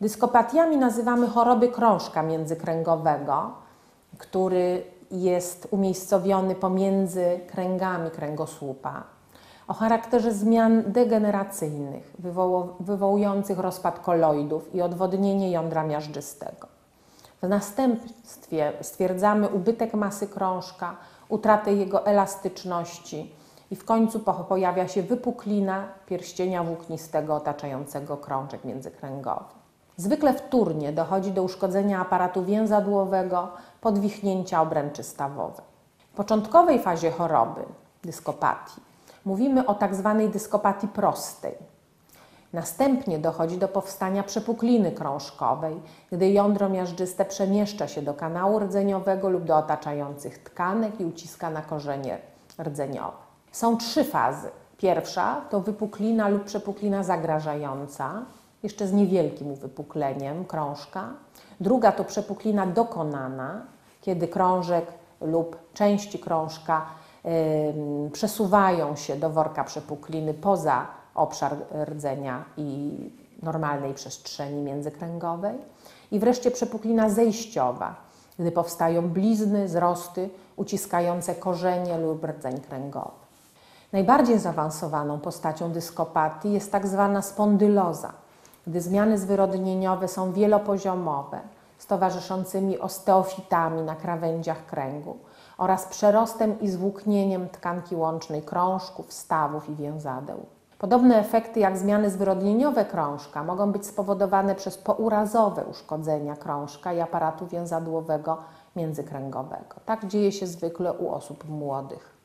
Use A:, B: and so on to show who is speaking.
A: Dyskopatiami nazywamy choroby krążka międzykręgowego, który jest umiejscowiony pomiędzy kręgami kręgosłupa, o charakterze zmian degeneracyjnych wywołujących rozpad koloidów i odwodnienie jądra miażdżystego. W następstwie stwierdzamy ubytek masy krążka, utratę jego elastyczności i w końcu pojawia się wypuklina pierścienia włóknistego otaczającego krążek międzykręgowy. Zwykle wtórnie dochodzi do uszkodzenia aparatu więzadłowego, podwichnięcia obręczy stawowej. W początkowej fazie choroby, dyskopatii, mówimy o tak zwanej dyskopatii prostej. Następnie dochodzi do powstania przepukliny krążkowej, gdy jądro miażdżyste przemieszcza się do kanału rdzeniowego lub do otaczających tkanek i uciska na korzenie rdzeniowe. Są trzy fazy. Pierwsza to wypuklina lub przepuklina zagrażająca, jeszcze z niewielkim uwypukleniem krążka. Druga to przepuklina dokonana, kiedy krążek lub części krążka przesuwają się do worka przepukliny poza obszar rdzenia i normalnej przestrzeni międzykręgowej. I wreszcie przepuklina zejściowa, gdy powstają blizny, zrosty uciskające korzenie lub rdzeń kręgowy. Najbardziej zaawansowaną postacią dyskopatii jest tak zwana spondyloza, gdy zmiany zwyrodnieniowe są wielopoziomowe, z towarzyszącymi osteofitami na krawędziach kręgu oraz przerostem i zwłóknieniem tkanki łącznej krążków, stawów i więzadeł. Podobne efekty jak zmiany zwyrodnieniowe krążka mogą być spowodowane przez pourazowe uszkodzenia krążka i aparatu więzadłowego międzykręgowego. Tak dzieje się zwykle u osób młodych.